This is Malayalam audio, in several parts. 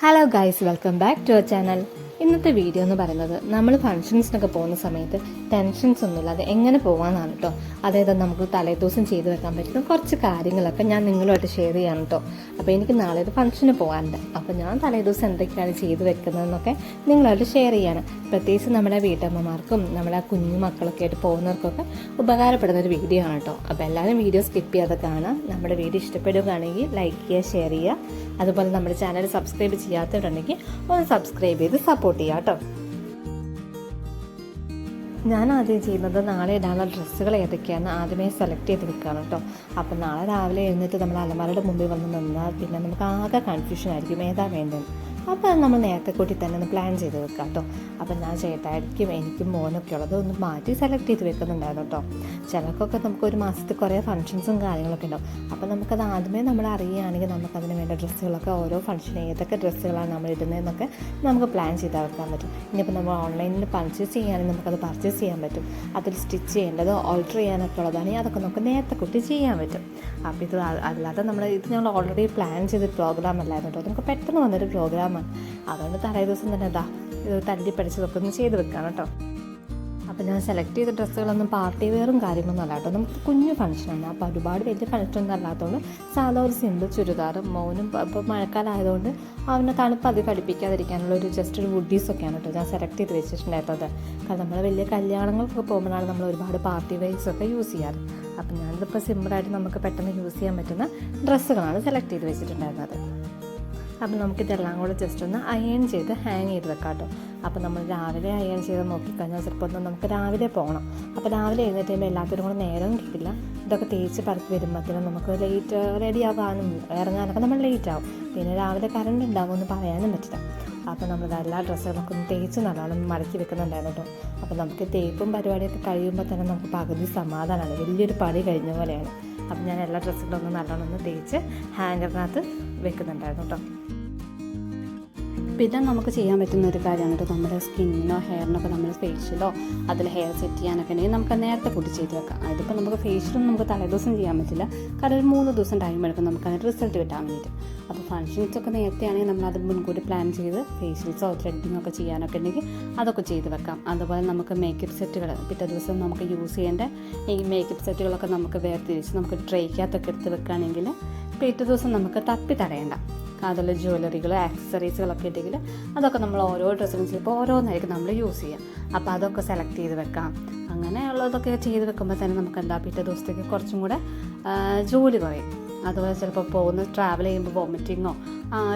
Hello guys welcome back to our channel ഇന്നത്തെ വീഡിയോ എന്ന് പറയുന്നത് നമ്മൾ ഫംഗ്ഷൻസിനൊക്കെ പോകുന്ന സമയത്ത് ടെൻഷൻസ് ഒന്നുമില്ലാതെ എങ്ങനെ പോകാമെന്നാണ് കേട്ടോ അതായത് നമുക്ക് തലേദിവസം ചെയ്തു വെക്കാൻ പറ്റുന്ന കുറച്ച് കാര്യങ്ങളൊക്കെ ഞാൻ നിങ്ങളുമായിട്ട് ഷെയർ ചെയ്യാണ് കേട്ടോ അപ്പോൾ എനിക്ക് നാളെ ഒരു ഫംഗ്ഷന് പോകാനുണ്ട് അപ്പോൾ ഞാൻ തലേദിവസം എന്തൊക്കെയാണ് ചെയ്തു വെക്കുന്നതെന്നൊക്കെ നിങ്ങളുമായിട്ട് ഷെയർ ചെയ്യാണ്. പ്രത്യേകിച്ച് നമ്മുടെ വീട്ടമ്മമാർക്കും നമ്മുടെ കുഞ്ഞു മക്കളൊക്കെ ആയിട്ട് പോകുന്നവർക്കൊക്കെ ഉപകാരപ്പെടുന്ന ഒരു വീഡിയോ ആണ് കേട്ടോ അപ്പോൾ എല്ലാവരും വീഡിയോ സ്കിപ്പ് ചെയ്യാതെ കാണാം. നമ്മുടെ വീഡിയോ ഇഷ്ടപ്പെടുകയാണെങ്കിൽ ലൈക്ക് ചെയ്യുക ഷെയർ ചെയ്യുക. അതുപോലെ നമ്മുടെ ചാനൽ സബ്സ്ക്രൈബ് ചെയ്യാത്തവരുണ്ടെങ്കിൽ ഒന്ന് സബ്സ്ക്രൈബ് ചെയ്ത് സപ്പോർട്ട് ചെയ്യുക കേട്ടോ. ഞാൻ ആദ്യം ചെയ്യുന്നത് നാളെ ഇടാനുള്ള ഡ്രസ്സുകൾ ഏതൊക്കെയാണെന്ന് ആദ്യമേ സെലക്ട് ചെയ്ത് വെക്കുകയാണ് കേട്ടോ. അപ്പം നാളെ രാവിലെ എഴുന്നേറ്റ് നമ്മൾ അലമാരയുടെ മുമ്പിൽ വന്ന് നിന്നാൽ പിന്നെ നമുക്ക് ആകെ കൺഫ്യൂഷൻ ആയിരിക്കും. ഏതാ വേണ്ടത്? അപ്പോൾ അത് നമ്മൾ നേരത്തെ കൂട്ടി തന്നെ ഒന്ന് പ്ലാൻ ചെയ്ത് വെക്കാം കേട്ടോ അപ്പം ഞാൻ ചേട്ടായിരിക്കും എനിക്കും മോനൊക്കെ ഉള്ളത് ഒന്ന് മാറ്റി സെലക്ട് ചെയ്ത് വെക്കുന്നുണ്ടായിരുന്നു കേട്ടോ ചിലർക്കൊക്കെ നമുക്ക് ഒരു മാസത്തിൽ കുറേ ഫംഗ്ഷൻസും കാര്യങ്ങളൊക്കെ ഉണ്ടാവും. അപ്പോൾ നമുക്കത് ആദ്യമേ നമ്മൾ അറിയുകയാണെങ്കിൽ നമുക്കതിന് വേണ്ട ഡ്രസ്സുകളൊക്കെ ഓരോ ഫംഗ്ഷന് ഏതൊക്കെ ഡ്രസ്സുകളാണ് നമ്മൾ ഇടുന്നതെന്നൊക്കെ നമുക്ക് പ്ലാൻ ചെയ്ത് വെക്കാൻ പറ്റും. ഇനിയിപ്പോൾ നമ്മൾ ഓൺലൈനിൽ പർച്ചേസ് ചെയ്യുകയാണെങ്കിൽ നമുക്കത് പർച്ചേസ് ചെയ്യാൻ പറ്റും. അതിൽ സ്റ്റിച്ച് ചെയ്യേണ്ടത് ഓൾട്ടർ ചെയ്യാനൊക്കെ ഉള്ളതാണെങ്കിൽ അതൊക്കെ നമുക്ക് നേരത്തെ കൂട്ടി ചെയ്യാൻ പറ്റും. അപ്പോൾ ഇത് അല്ലാതെ നമ്മൾ ഇത് ഞങ്ങൾ ഓൾറെഡി പ്ലാൻ ചെയ്ത പ്രോഗ്രാം അല്ലായിരുന്നു കേട്ടോ നമുക്ക് പെട്ടെന്ന് വന്നൊരു പ്രോഗ്രാമാണ് അതുകൊണ്ട് തലേ ദിവസം തന്നെ ഇതാ ഇത് തല്ലി പഠിച്ചതൊക്കെ ഒന്ന് ചെയ്ത് വെക്കാം കേട്ടോ. അപ്പോൾ ഞാൻ സെലക്ട് ചെയ്ത ഡ്രസ്സുകളൊന്നും പാർട്ടി വെയറും കാര്യങ്ങളൊന്നും അല്ല കേട്ടോ. നമുക്ക് കുഞ്ഞു ഫംഗ്ഷനാണ് അപ്പോൾ ഒരുപാട് വലിയ ഫംഗ്ഷനൊന്നും അല്ലാത്തതുകൊണ്ട് സാധാ ഒരു സിമ്പിൾ ചുരിദാറും മോനും ഇപ്പോൾ മഴക്കാലമായതുകൊണ്ട് അവനെ തണുപ്പ് അധികം അടുപ്പിക്കാതിരിക്കാനുള്ള ഒരു ജസ്റ്റ് ഒരു വുഡീസൊക്കെയാണ് കേട്ടോ ഞാൻ സെലക്ട് ചെയ്ത് വെച്ചിട്ടുണ്ടായിരുന്നത്. കാരണം നമ്മൾ വലിയ കല്യാണങ്ങൾക്കൊക്കെ പോകുമ്പോഴാണ് നമ്മൾ ഒരുപാട് പാർട്ടി വെയർസൊക്കെ യൂസ് ചെയ്യാറ്. അപ്പം ഞാനിതിപ്പോൾ സിമ്പിളായിട്ട് നമുക്ക് പെട്ടെന്ന് യൂസ് ചെയ്യാൻ പറ്റുന്ന ഡ്രസ്സുകളാണ് സെലക്ട് ചെയ്ത് വെച്ചിട്ടുണ്ടായിരുന്നത്. അപ്പം നമുക്കിതെല്ലാം കൂടെ ജസ്റ്റ് ഒന്ന് അയൺ ചെയ്ത് ഹാങ് ചെയ്ത് വെക്കാം കേട്ടോ അപ്പോൾ നമ്മൾ രാവിലെ അയൺ ചെയ്ത് നോക്കിക്കഴിഞ്ഞാൽ ചിലപ്പോൾ ഒന്ന് നമുക്ക് രാവിലെ പോകണം. അപ്പോൾ രാവിലെ എഴുന്നേറ്റ് കഴിയുമ്പോൾ എല്ലാത്തിനും കൂടെ നേരവും കിട്ടില്ല. ഇതൊക്കെ തേച്ച് പറക്കി വരുമ്പോഴത്തേനും നമുക്ക് ലേറ്റ് റെഡി ആവാനും ഇറങ്ങാനൊക്കെ നമ്മൾ ലേറ്റ് ആവും. പിന്നെ രാവിലെ കറണ്ട് ഉണ്ടാവും എന്ന് പറയാനും പറ്റില്ല. അപ്പോൾ നമ്മൾ എല്ലാ ഡ്രസ്സുകളൊക്കെ ഒന്ന് തേച്ച് നല്ലോണം മടക്കി വെക്കുന്നുണ്ടായിരുന്നു കേട്ടോ അപ്പോൾ നമുക്ക് തേപ്പും പരിപാടിയൊക്കെ കഴിയുമ്പോൾ തന്നെ നമുക്ക് പകുതി സമാധാനമാണ്. വലിയൊരു പണി കഴിഞ്ഞ പോലെയാണ്. അപ്പം ഞാൻ എല്ലാ ഡ്രസ്സുകളും ഒന്ന് നല്ലോണം ഒന്ന് തേച്ച് ഹാങ്കറിനകത്ത് വെക്കുന്നുണ്ടായിരുന്നു കേട്ടോ പിന്നെ നമുക്ക് ചെയ്യാൻ പറ്റുന്ന ഒരു കാര്യമാണ്. കേട്ടോ നമ്മുടെ സ്കിന്നിനോ ഹെയറിനൊക്കെ നമ്മൾ ഫേഷ്യലോ അതിൽ ഹെയർ സെറ്റ് ചെയ്യാനൊക്കെ ഉണ്ടെങ്കിൽ നമുക്ക് നേരത്തെ കൂട്ടി ചെയ്ത് വെക്കാം. അതിപ്പോൾ നമുക്ക് ഫേഷ്യലൊന്നും നമുക്ക് തലേദിവസം ചെയ്യാൻ പറ്റില്ല. കാരണം ഒരു മൂന്ന് ദിവസം ടൈം എടുക്കും നമുക്ക് അതിന് റിസൾട്ട് കിട്ടാൻ വേണ്ടിയിട്ട്. അപ്പോൾ ഫങ്ഷൻസ് ഒക്കെ നേരത്തെ ആണെങ്കിൽ നമ്മൾ അത് മുൻകൂട്ടി പ്ലാൻ ചെയ്ത് ഫേഷ്യൽസോ ത്രെഡിങ്ങോ ഒക്കെ ചെയ്യാനൊക്കെ ഉണ്ടെങ്കിൽ അതൊക്കെ ചെയ്ത് വെക്കാം. അതുപോലെ നമുക്ക് മേക്കപ്പ് സെറ്റുകൾ പിറ്റേ ദിവസം നമുക്ക് യൂസ് ചെയ്യേണ്ട ഈ മേക്കപ്പ് സെറ്റുകളൊക്കെ നമുക്ക് വേർതിരിച്ച് നമുക്ക് ട്രേക്കകത്തൊക്കെ എടുത്ത് വെക്കുകയാണെങ്കിൽ പിറ്റേ ദിവസം നമുക്ക് തപ്പി തടയണ്ട. അതുപോലെ ജ്വല്ലറികൾ ആക്സസറീസുകളൊക്കെ ഉണ്ടെങ്കിൽ അതൊക്കെ നമ്മൾ ഓരോ ഡ്രസ്സിനും ചിലപ്പോൾ ഓരോന്നായിരിക്കും നമ്മൾ യൂസ് ചെയ്യാം. അപ്പോൾ അതൊക്കെ സെലക്ട് ചെയ്ത് വെക്കാം. അങ്ങനെയുള്ളതൊക്കെ ചെയ്ത് വെക്കുമ്പോൾ തന്നെ നമുക്ക് എന്താ പിറ്റേ ദിവസത്തേക്ക് കുറച്ചും കൂടെ ജോലി കുറയും. അതുപോലെ ചിലപ്പോൾ പോകുന്ന ട്രാവൽ ചെയ്യുമ്പോൾ വോമിറ്റിങ്ങോ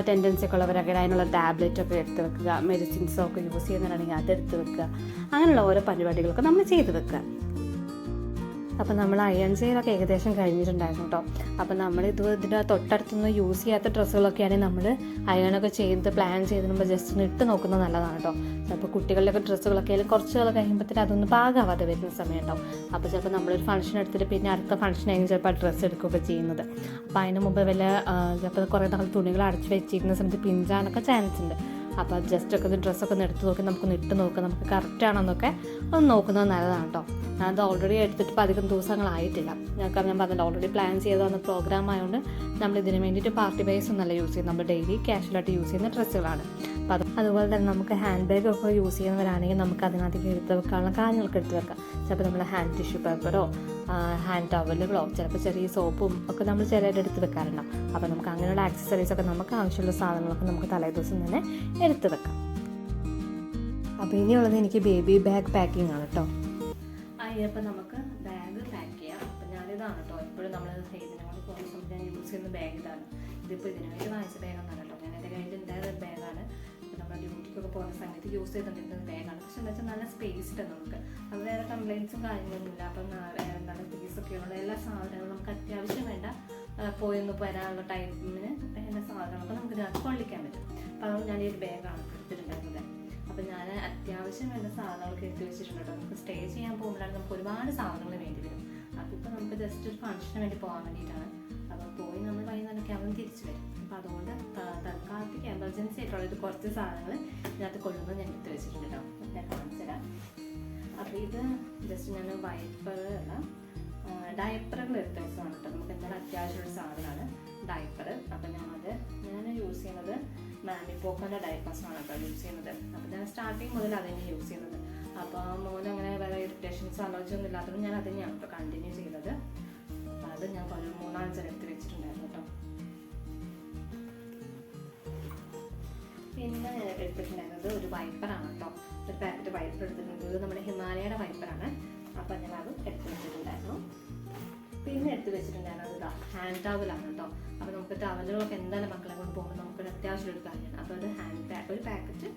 ടെൻഡൻസി ഒക്കെ ഉള്ളവരൊക്കെ അതിനുള്ള ടാബ്ലറ്റൊക്കെ എടുത്ത് വെക്കുക മെഡിസിൻസോ ഒക്കെ യൂസ് ചെയ്യുന്നവരാണെങ്കിൽ അതെടുത്ത് വെക്കുക. അങ്ങനെയുള്ള ഓരോ പരിപാടികളൊക്കെ നമ്മൾ ചെയ്ത് വെക്കുക. അപ്പം നമ്മൾ അയൺ ചെയ്യലൊക്കെ ഏകദേശം കഴിഞ്ഞിട്ടുണ്ടായിരുന്നു കേട്ടോ അപ്പം നമ്മൾ ഇത് ഇതിന്റെ തൊട്ടടുത്തൊന്നും യൂസ് ചെയ്യാത്ത ഡ്രസ്സുകളൊക്കെയാണെങ്കിൽ നമ്മൾ അയണൊക്കെ ചെയ്ത് പ്ലാൻ ചെയ്ത് നമ്മൾ ജസ്റ്റ് ഇട്ട് നോക്കുന്നത് നല്ലതാണ് കേട്ടോ ചിലപ്പോൾ കുട്ടികളുടെയൊക്കെ ഡ്രസ്സുകളൊക്കെ ആയാലും കുറച്ച് കാലം കഴിയുമ്പോഴത്തേക്ക് അതൊന്നും പാകാവാതെ വരുന്ന സമയം ഉണ്ടാവും അപ്പോൾ ചിലപ്പോൾ നമ്മളൊരു ഫംഗ്ഷൻ എടുത്തിട്ട് പിന്നെ അടുത്ത ഫംഗ്ഷൻ ആയിരിക്കും ചിലപ്പോൾ ഡ്രസ്സ് എടുക്കുകയൊക്കെ ചെയ്യുന്നത്. അപ്പോൾ അതിന് മുമ്പ് വല്ല ചിലപ്പോൾ കുറേ നാൾ തുണികൾ അടച്ച് വെച്ചിരിക്കുന്ന സമയത്ത് പിഞ്ചാനൊക്കെ ചാൻസ് ഉണ്ട്. അപ്പോൾ ജസ്റ്റ് ഒക്കെ ഒന്ന് ഡ്രസ്സൊക്കെ ഒന്ന് എടുത്ത് നോക്കി നമുക്കൊന്ന് ഇട്ട് നോക്കാം നമുക്ക് കറക്റ്റ് ആണെന്നൊക്കെ ഒന്ന് നോക്കുന്നത് നല്ലതാണ് കേട്ടോ ഞാനത് ഓൾറെഡി എടുത്തിട്ട് ഇപ്പോൾ അധികം ദിവസങ്ങളായിട്ടില്ല. ഞങ്ങൾക്ക് ഞാൻ പറഞ്ഞില്ല ഓൾറെഡി പ്ലാൻ ചെയ്ത് വന്ന പ്രോഗ്രാം ആയതുകൊണ്ട് നമ്മൾ ഇതിന് വേണ്ടിയിട്ട് പാർട്ടി ബേസ് ഒന്നല്ല യൂസ് ചെയ്യുന്നത്. നമ്മൾ ഡെയിലി ക്യാഷ്വലായിട്ട് യൂസ് ചെയ്യുന്ന ഡ്രസ്സുകളാണ് അപ്പോൾ അത് അതുപോലെ തന്നെ നമുക്ക് ഹാൻഡ് ബാഗ് ഒക്കെ യൂസ് ചെയ്യുന്നവരാണെങ്കിൽ നമുക്ക് അതിനകത്തേക്ക് എടുത്ത് വെക്കാനുള്ള കാര്യങ്ങളൊക്കെ എടുത്ത് വെക്കാം. ചിലപ്പോൾ നമ്മൾ ഹാൻഡ് ടിഷ്യൂ പേപ്പറോ ഹാൻഡ് ടവലുകളോ ചിലപ്പോൾ ചെറിയ സോപ്പും ഒക്കെ നമ്മൾ ചിലരുടെ എടുത്ത് വെക്കാറുണ്ടാവും. അപ്പോൾ നമുക്ക് അങ്ങനെയുള്ള ആക്സസറീസ് ഒക്കെ നമുക്ക് ആവശ്യമുള്ള സാധനങ്ങളൊക്കെ നമുക്ക് തലേദിവസം തന്നെ എടുത്ത് വെക്കാം. അപ്പോൾ ഇനിയുള്ളത് എനിക്ക് ബേബി ബാഗ് പാക്കിംഗ് ആണ് കേട്ടോ അപ്പോൾ നമുക്ക് ബാഗ് പാക്ക് ചെയ്യാം. അപ്പം ഞാനിതാണ് കേട്ടോ ഇപ്പോഴും നമ്മൾ ഇതിനെ കൊണ്ട് പോകുന്ന സമയത്ത് ഞാൻ യൂസ് ചെയ്യുന്ന ബാഗ് ഇതാണ്. ഇതിപ്പോൾ ഇതിനു വേണ്ടി വാങ്ങിച്ച ബാഗൊന്നല്ല കേട്ടോ ഞാൻ എന്റെ കയ്യിൽ ഉണ്ടായ ബാഗാണ് നമ്മൾ ഡ്യൂട്ടിക്കൊക്കെ പോകുന്ന സമയത്ത് യൂസ് ചെയ്തുകൊണ്ടിരുന്ന ബാഗാണ് പക്ഷെ എന്താ വെച്ചാൽ നല്ല സ്പേസ് ഉണ്ട് നമുക്ക്. അത് വേറെ കംപ്ലയിൻസും കാര്യങ്ങളൊന്നുമില്ല അപ്പം എന്താണ് വേറെ ഒക്കെ ഒക്കെയുള്ള എല്ലാ സാധനങ്ങളും നമുക്ക് അത്യാവശ്യം വേണ്ട പോയൊന്ന് വരാനുള്ള ടൈമിന് എല്ലാ സാധനങ്ങളൊക്കെ നമുക്ക് ഇതിനകത്ത് കൊള്ളിക്കാൻ പറ്റും. അപ്പോൾ അതുകൊണ്ട് ഞാൻ ഈ ഒരു ബാഗാണ് എടുത്തിട്ടുണ്ടായിരുന്നത്. അപ്പം ഞാൻ അത്യാവശ്യം വേണ്ട സാധനങ്ങളൊക്കെ എടുത്ത് വെച്ചിട്ടുണ്ട് കേട്ടോ. നമുക്ക് സ്റ്റേ ചെയ്യാൻ പോകുമ്പോഴാണ് നമുക്ക് ഒരുപാട് സാധനങ്ങൾ വേണ്ടി വരും. അപ്പോൾ ഇപ്പോൾ നമുക്ക് ജസ്റ്റ് ഒരു ഫംഗ്ഷന് വേണ്ടി പോകാൻ വേണ്ടിയിട്ടാണ്. അപ്പോൾ പോയി നമ്മൾ വൈകുന്നേരം ക്യാബിൻ തിരിച്ചു വരും. അപ്പോൾ അതുകൊണ്ട് തൽക്കാലത്തേക്ക് എമർജൻസി ആയിട്ടുള്ള ഒരു കുറച്ച് സാധനങ്ങൾ ഇതിനകത്ത് കൊള്ളുന്നത് ഞാൻ എടുത്ത് വെച്ചിട്ടുണ്ട് കേട്ടോ ഞാൻ കാണിച്ചു തരാം. അപ്പോൾ ഇത് ജസ്റ്റ് ഞാൻ വൈപ്പർ ഡയപ്പറുകൾ എടുത്ത് വെച്ചതാണ് കേട്ടോ നമുക്ക് എന്തായാലും അത്യാവശ്യമുള്ള സാധനമാണ് ഡയപ്പർ അപ്പോൾ ഞാനത് ഞാൻ യൂസ് ചെയ്യുന്നത് മാമി പോക്കോന്റെ ഡയപ്പേഴ്സാണ് കേട്ടോ യൂസ് ചെയ്യുന്നത്. അപ്പോൾ ഞാൻ സ്റ്റാർട്ടിങ് മുതൽ അതന്നെ യൂസ് ചെയ്യുന്നത്. അപ്പോൾ മോൻ അങ്ങനെ വേറെ ഇറിറ്റേഷൻസ് അലർജി ഒന്നും ഇല്ലാത്തതുകൊണ്ട് ഞാൻ അത് തന്നെയാണ് കേട്ടോ കണ്ടിന്യൂ ചെയ്തത്. അപ്പോൾ അത് ഞാൻ ഒരു മൂന്നാഴ്ച എടുത്ത് വെച്ചിട്ടുണ്ടായിരുന്നു കേട്ടോ പിന്നെ എടുത്തിട്ടുണ്ടായിരുന്നത് ഒരു വൈപ്പറാണ് കേട്ടോ ഒരു പാക്കറ്റ് വൈപ്പർ എടുത്തിട്ടുണ്ട്. നമ്മുടെ ഹിമാലയയുടെ വൈപ്പറാണ് അപ്പോൾ ഞാൻ അത് എടുത്ത് വെച്ചിട്ടുണ്ടായിരുന്നു. പിന്നെ എടുത്ത് വെച്ചിട്ടുണ്ടായിരുന്നത് ഹാൻഡ് ടവലാണ് കേട്ടോ അപ്പോൾ നമുക്ക് ടവലുകളൊക്കെ എന്തായാലും മക്കളെ കൊണ്ട് പോകുമ്പോൾ നമുക്കൊരു അത്യാവശ്യം ഒരു കാര്യമാണ്. അപ്പോൾ ഒരു ഹാൻഡ് ഒരു പാക്കറ്റ്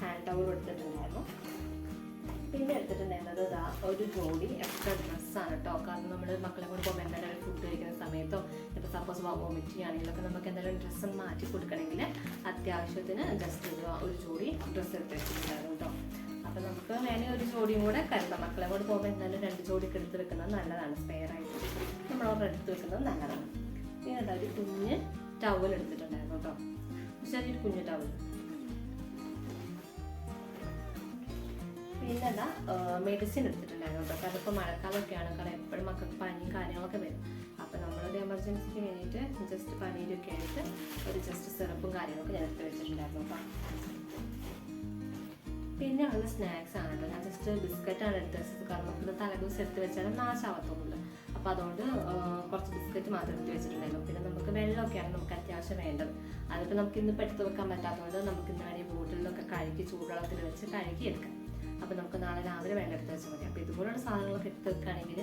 ഹാൻഡ് ടവൽ എടുത്തിട്ടുണ്ടായിരുന്നു. പിന്നെ എടുത്തിട്ടുണ്ടായിരുന്നത് ഇതാ ഒരു ജോഡി എക്സ്ട്രാ ഡ്രസ്സാണ് കേട്ടോ കാരണം നമ്മൾ മക്കളെ കൊണ്ട് പോകുമ്പോൾ എന്തായാലും ഫുഡ് കഴിക്കുന്ന സമയത്തോ ഇപ്പോൾ സപ്പോസ് വോമിറ്റ് ചെയ്യുകയാണെങ്കിലൊക്കെ നമുക്ക് എന്തായാലും ഡ്രസ്സ് മാറ്റി കൊടുക്കണമെങ്കിൽ അത്യാവശ്യത്തിന് ജസ്റ്റ് ഒരു ഒരു ജോഡി ഡ്രസ്സ് എടുത്ത് വെച്ചിട്ടുണ്ടായിരുന്നു കേട്ടോ അപ്പോൾ നമുക്ക് അങ്ങനെ ഒരു ജോഡിയും കൂടെ കരുതാം. മക്കളെ കൊണ്ട് പോകുമ്പോൾ എന്തായാലും രണ്ട് ജോഡി എടുത്ത് വെക്കുന്നത് നല്ലതാണ്. സ്പെയർ ആയിട്ട് നമ്മൾ അവിടെ എടുത്ത് വെക്കുന്നത് നല്ലതാണ്. പിന്നെ ഒരു കുഞ്ഞ് ടവൽ എടുത്തിട്ടുണ്ടായിരുന്നു കേട്ടോ ചെറിയൊരു കുഞ്ഞ് ടവൽ പിന്നെ മെഡിസിൻ എടുത്തിട്ടുണ്ടായിരുന്നു കേട്ടോ. കാരണം മഴക്കാലമൊക്കെയാണ് കാരണം എപ്പോഴും മക്കൾക്ക് പനിയും കാര്യങ്ങളൊക്കെ വരും. അപ്പോൾ നമ്മളൊരു എമർജൻസിക്ക് വേണ്ടിയിട്ട് ജസ്റ്റ് പനിയിലൊക്കെ ആയിട്ട് ഒരു ജസ്റ്റ് സിറപ്പും കാര്യങ്ങളൊക്കെ ഞാൻ എടുത്ത് വെച്ചിട്ടുണ്ടായിരുന്നു. പിന്നെ ഉള്ള സ്നാക്സ് ആണ് കേട്ടോ. ഞാൻ ജസ്റ്റ് ബിസ്ക്കറ്റാണ് എടുത്ത് വെച്ചത്. കാരണം നമുക്ക് തലേദിവസം എടുത്ത് വെച്ചാൽ നാശാവത്തൊന്നുമില്ല അപ്പോൾ അതുകൊണ്ട് കുറച്ച് ബിസ്ക്കറ്റ് മാത്രം എടുത്ത് വെച്ചിട്ടുണ്ടായിരുന്നു. പിന്നെ നമുക്ക് വെള്ളമൊക്കെയാണ് നമുക്ക് അത്യാവശ്യം വേണ്ടത്. അതിപ്പോൾ നമുക്ക് ഇന്ന് പെടുത്ത് വെക്കാൻ പറ്റാത്തതുകൊണ്ട് നമുക്ക് ഇന്ന് വേണമെങ്കിൽ ബോട്ടിലൊക്കെ കഴുകി ചൂടുവെള്ളത്തിൽ വെച്ച് കഴുകി എടുക്കാം അപ്പോൾ നമുക്ക് നാളെ രാവിലെ വെള്ളം എടുത്ത് വെച്ചാൽ മതി. അപ്പോൾ ഇതുപോലുള്ള സാധനങ്ങളൊക്കെ എടുത്ത് വെക്കുകയാണെങ്കിൽ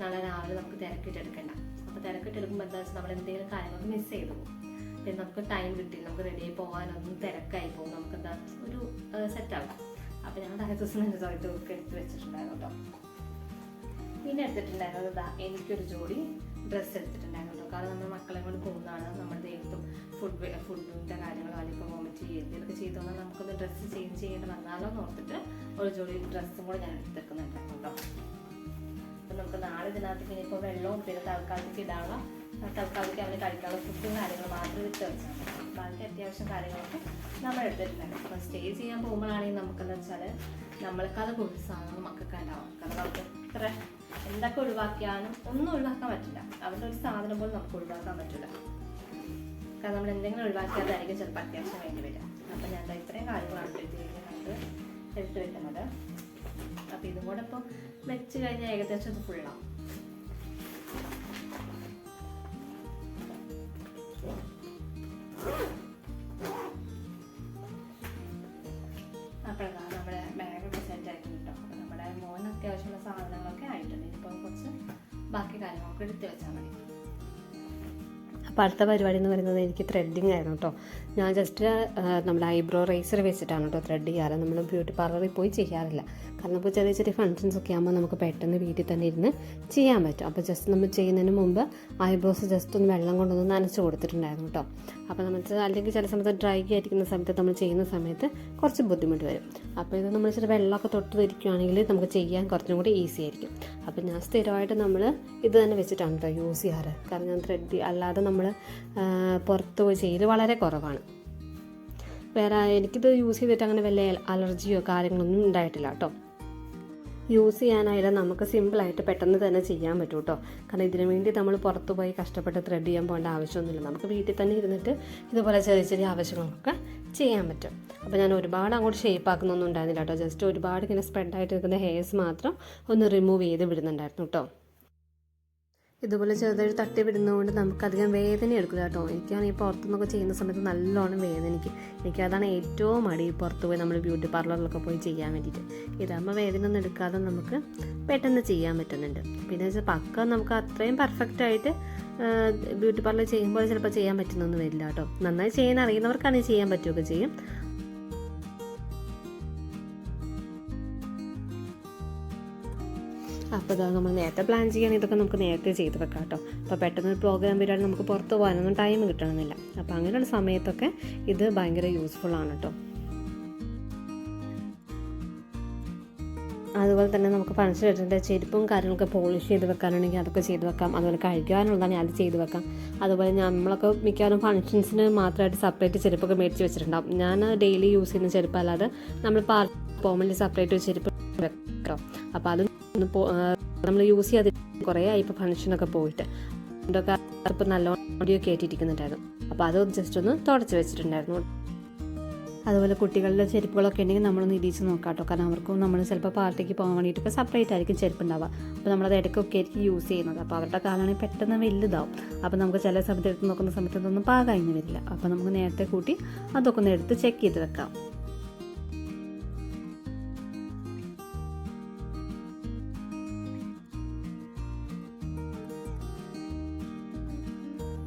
നാളെ രാവിലെ നമുക്ക് തിരക്കിട്ട് എടുക്കണ്ട. അപ്പോൾ തിരക്കിട്ട് എടുക്കുമ്പോൾ എന്താ വെച്ചാൽ നമ്മൾ എന്തെങ്കിലും കാര്യങ്ങളൊക്കെ മിസ് ചെയ്തു പോകും. പിന്നെ നമുക്ക് ടൈം കിട്ടി നമുക്ക് റെഡി ആയി പോകാനൊന്നും തിരക്കായി പോകും. നമുക്ക് എന്താ ഒരു സെറ്റാകും അപ്പം ഞാൻ തലേ ദിവസം തന്നെ ചോദിച്ചു ഒക്കെ എടുത്ത് വെച്ചിട്ടുണ്ടായിരുന്നു കേട്ടോ പിന്നെ എടുത്തിട്ടുണ്ടായിരുന്നത് ഇതാ എനിക്കൊരു ജോഡി ഡ്രസ്സ് എടുത്തിട്ടുണ്ടായിരുന്നു കേട്ടോ കാരണം നമ്മൾ മക്കളെ കൊണ്ട് പോകുന്നതാണ് നമ്മുടെ ദൈവത്തും ഫുഡ് ഫുഡിന്റെ കാര്യങ്ങളോ അല്ലെങ്കിൽ ചെയ്യുക ഇതൊക്കെ നമുക്കൊന്ന് ഡ്രസ്സ് ചേഞ്ച് ചെയ്യേണ്ട വന്നാലോ എന്ന് ഓർത്തിട്ട് ഒരു ജോലി ഡ്രസ്സും കൂടെ ഞാൻ എടുത്തേക്കുന്നുണ്ട് കേട്ടോ. അപ്പം നമുക്ക് നാളെ ഇതിനകത്ത് പിന്നെ ഇപ്പോൾ വെള്ളവും പിന്നെ തൽക്കാലത്തേക്ക് ഇടാനുള്ള തൽക്കാലത്തേക്ക് അവന് കഴിക്കാനുള്ള ഫുഡും കാര്യങ്ങളും മാത്രം ഇട്ട് വെച്ചാൽ ബാക്കി അത്യാവശ്യം കാര്യങ്ങളൊക്കെ നമ്മൾ എടുത്തിട്ടുണ്ട്. അപ്പം സ്റ്റേ ചെയ്യാൻ പോകുമ്പോഴാണെങ്കിൽ നമുക്കെന്ന് വെച്ചാൽ നമ്മൾക്കത് കൂടുതൽ സാധനങ്ങൾ മക്കൾക്ക് ഉണ്ടാവും കാരണം നമുക്ക് ഇത്ര എന്തൊക്കെ ഒഴിവാക്കിയാലും ഒന്നും ഒഴിവാക്കാൻ പറ്റില്ല. അവരുടെ ഒരു സാധനം പോലും നമുക്ക് ഒഴിവാക്കാൻ പറ്റില്ല. കാരണം നമ്മൾ എന്തെങ്കിലും ഒഴിവാക്കിയാലായിരിക്കും ചിലപ്പോൾ അത്യാവശ്യം വേണ്ടി വരിക. അപ്പം ഞാൻ ഇത്രയും കാര്യങ്ങളാണ് ഇതിലേക്ക് എടുത്ത് വെക്കുന്നത്. അപ്പം ഇതും കൂടെ ഇപ്പോൾ വെച്ച് കഴിഞ്ഞാൽ ഏകദേശം ഇത് അപ്പോൾ അതാ നമ്മുടെ സെറ്റ് അപ്പോൾ നമ്മുടെ മോന് സാധനങ്ങളൊക്കെ ആയിട്ടുണ്ട്. ഇനിയിപ്പോൾ കുറച്ച് ബാക്കി കാര്യങ്ങളൊക്കെ എടുത്ത് വെച്ചാൽ മതി. അപ്പോൾ അടുത്ത പരിപാടി എന്ന് പറയുന്നത് എനിക്ക് ത്രെഡിങ് ആയിരുന്നു കേട്ടോ. ഞാൻ ജസ്റ്റ് നമ്മുടെ ഐബ്രോ റേസർ വെച്ചിട്ടാണ് കേട്ടോ ത്രെഡ് ചെയ്യാറ്. നമ്മൾ ബ്യൂട്ടി പാർലറിൽ പോയി ചെയ്യാറില്ല. കാരണം ഇപ്പോൾ ചെറിയ ചെറിയ ഫങ്ഷൻസ് ഒക്കെ ആകുമ്പോൾ നമുക്ക് പെട്ടെന്ന് വീട്ടിൽ തന്നെ ഇരുന്ന് ചെയ്യാൻ പറ്റും. അപ്പോൾ ജസ്റ്റ് നമ്മൾ ചെയ്യുന്നതിന് മുമ്പ് ഐബ്രോസ് ജസ്റ്റ് ഒന്ന് വെള്ളം കൊണ്ടൊന്ന് നനച്ച് കൊടുത്തിട്ടുണ്ടായിരുന്നു കേട്ടോ. അപ്പോൾ നമ്മൾ അല്ലെങ്കിൽ ചില സമയത്ത് ഡ്രൈ ആയിരിക്കുന്ന സമയത്ത് നമ്മൾ ചെയ്യുന്ന സമയത്ത് കുറച്ച് ബുദ്ധിമുട്ട് വരും. അപ്പോൾ ഇത് നമ്മൾ ചില വെള്ളമൊക്കെ തൊട്ട് ധരിക്കുകയാണെങ്കിൽ നമുക്ക് ചെയ്യാൻ കുറച്ചും കൂടി ഈസി ആയിരിക്കും. അപ്പോൾ ഞാൻ സ്ഥിരമായിട്ട് നമ്മൾ ഇത് തന്നെ വെച്ചിട്ടാണ് കേട്ടോ യൂസ് ചെയ്യാറ്. കാരണം ഞാൻ ത്രെഡ് അല്ലാതെ നമ്മൾ പുറത്ത് പോയി ചെയ്യൽ വളരെ കുറവാണ്. വേറെ എനിക്കിത് യൂസ് ചെയ്തിട്ട് അങ്ങനെ വല്ല അലർജിയോ കാര്യങ്ങളൊന്നും ഉണ്ടായിട്ടില്ല കേട്ടോ യൂസ് ചെയ്യാനായാലും നമുക്ക് സിമ്പിളായിട്ട് പെട്ടെന്ന് തന്നെ ചെയ്യാൻ പറ്റും കേട്ടോ കാരണം ഇതിനു വേണ്ടി നമ്മൾ പുറത്തു പോയി കഷ്ടപ്പെട്ട് ത്രെഡ് ചെയ്യാൻ പോകേണ്ട ആവശ്യമൊന്നുമില്ല. നമുക്ക് വീട്ടിൽ തന്നെ ഇരുന്നിട്ട് ഇതുപോലെ ചെറിയ ചെറിയ ആവശ്യങ്ങളൊക്കെ ചെയ്യാൻ പറ്റും. അപ്പോൾ ഞാൻ ഒരുപാട് അങ്ങോട്ട് ഷേപ്പ് ആക്കുന്നൊന്നും ഉണ്ടായിരുന്നില്ല കേട്ടോ ജസ്റ്റ് ഒരുപാട് ഇങ്ങനെ സ്പ്രെഡായിട്ട് നിൽക്കുന്ന ഹെയർസ് മാത്രം ഒന്ന് റിമൂവ് ചെയ്ത് വിടുന്നുണ്ടായിരുന്നു കേട്ടോ ഇതുപോലെ ചെറുതായിട്ട് തട്ടി വിടുന്നതുകൊണ്ട് നമുക്കധികം വേദന എടുക്കില്ല കേട്ടോ. എനിക്കാണെങ്കിൽ പുറത്തുനിന്നൊക്കെ ചെയ്യുന്ന സമയത്ത് നല്ലോണം വേദനിക്കും. എനിക്കതാണ് ഏറ്റവും മടി പുറത്ത് പോയി നമ്മൾ ബ്യൂട്ടി പാർലറിലൊക്കെ പോയി ചെയ്യാൻ വേണ്ടിയിട്ട്. ഇതാകുമ്പോൾ വേദന ഒന്നും എടുക്കാതെ നമുക്ക് പെട്ടെന്ന് ചെയ്യാൻ പറ്റുന്നുണ്ട്. പിന്നെ വെച്ചാൽ പക്ക നമുക്ക് അത്രയും പെർഫെക്റ്റ് ആയിട്ട് ബ്യൂട്ടി പാർലർ ചെയ്യുമ്പോൾ ചിലപ്പോൾ ചെയ്യാൻ പറ്റുന്നൊന്നും വരില്ല കേട്ടോ. നന്നായി ചെയ്യാൻ അറിയുന്നവർക്കാണെങ്കിൽ ചെയ്യാൻ പറ്റുകയൊക്കെ ചെയ്യും. അപ്പോൾ ഇതാ നമ്മൾ നേരത്തെ പ്ലാൻ ചെയ്യാൻ ഇതൊക്കെ നമുക്ക് നേരത്തെ ചെയ്ത് വെക്കാം കേട്ടോ. അപ്പോൾ പെട്ടെന്ന് ഒരു പ്രോഗ്രാം വരികയാണെങ്കിൽ നമുക്ക് പുറത്ത് പോകാനൊന്നും ടൈം കിട്ടണമെന്നില്ല. അപ്പോൾ അങ്ങനെയുള്ള സമയത്തൊക്കെ ഇത് ഭയങ്കര യൂസ്ഫുൾ ആണ് കേട്ടോ. അതുപോലെ തന്നെ നമുക്ക് ഫങ്ഷൻ വെച്ചിട്ട് ചെരുപ്പും കാര്യങ്ങളൊക്കെ പോളിഷ് ചെയ്ത് വെക്കാനുണ്ടെങ്കിൽ അതൊക്കെ ചെയ്ത് വെക്കാം. അതുപോലെ കഴിക്കാനുള്ളതാണ് അത് ചെയ്ത് വെക്കാം. അതുപോലെ നമ്മളൊക്കെ മിക്കവാറും ഫങ്ഷൻസിന് മാത്രമായിട്ട് സെപ്പറേറ്റ് ചെരുപ്പൊക്കെ മേടിച്ച് വെച്ചിട്ടുണ്ടാവും. ഞാൻ ഡെയിലി യൂസ് ചെയ്യുന്ന ചെരുപ്പ് അല്ലാതെ നമ്മൾ പാർട്ടി പോകാൻ സെപ്പറേറ്റ് ചെരുപ്പ് വെക്കാം അപ്പോൾ അത് നമ്മൾ യൂസ് ചെയ്യാതി കുറേ ആയി ഇപ്പോൾ ഫങ്ഷനൊക്കെ പോയിട്ട്. ഇതൊക്കെ ഇപ്പോൾ നല്ല ഓഡിയോ കയറ്റിയിരിക്കുന്നുണ്ടായിരുന്നു അപ്പോൾ അത് ജസ്റ്റ് ഒന്ന് തുടച്ച് വെച്ചിട്ടുണ്ടായിരുന്നു. അതുപോലെ കുട്ടികളുടെ ചെരുപ്പുകളൊക്കെ ഉണ്ടെങ്കിൽ നമ്മളൊന്ന് ഇടിച്ച് നോക്കാം കേട്ടോ കാരണം അവർക്കും നമ്മൾ ചിലപ്പോൾ പാർട്ടിക്ക് പോകാൻ വേണ്ടിയിട്ട് വേണ്ടിയിട്ടൊക്കെ സെപ്പറേറ്റ് ആയിരിക്കും ചെരുപ്പ് ഉണ്ടാവുക അപ്പോൾ നമ്മളത് ഇടയ്ക്കൊക്കെ ആയിരിക്കും യൂസ് ചെയ്യുന്നത്. അപ്പോൾ അവരുടെ കാലാണെങ്കിൽ പെട്ടെന്ന് വലുതാവും. അപ്പോൾ നമുക്ക് ചില സമയത്ത് എടുത്ത് നോക്കുന്ന സമയത്ത് ഇതൊന്നും വരില്ല. അപ്പോൾ നമുക്ക് നേരത്തെ കൂട്ടി അതൊക്കെ ഒന്ന് എടുത്ത് ചെക്ക് ചെയ്ത് വെക്കാം.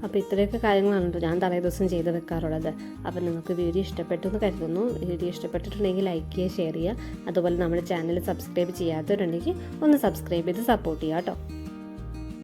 അപ്പോൾ ഇത്രയൊക്കെ കാര്യങ്ങളാണ് ഞാൻ തലേ ദിവസം ചെയ്ത് വെക്കാറുള്ളത്. അപ്പോൾ നിങ്ങൾക്ക് വീഡിയോ ഇഷ്ടപ്പെട്ടു എന്ന് കരുതുന്നു. വീഡിയോ ഇഷ്ടപ്പെട്ടിട്ടുണ്ടെങ്കിൽ ലൈക്ക് ചെയ്യുക ഷെയർ ചെയ്യുക. അതുപോലെ നമ്മുടെ ചാനൽ സബ്സ്ക്രൈബ് ചെയ്യാത്തവരുണ്ടെങ്കിൽ ഒന്ന് സബ്സ്ക്രൈബ് ചെയ്ത് സപ്പോർട്ട് ചെയ്യുക കേട്ടോ.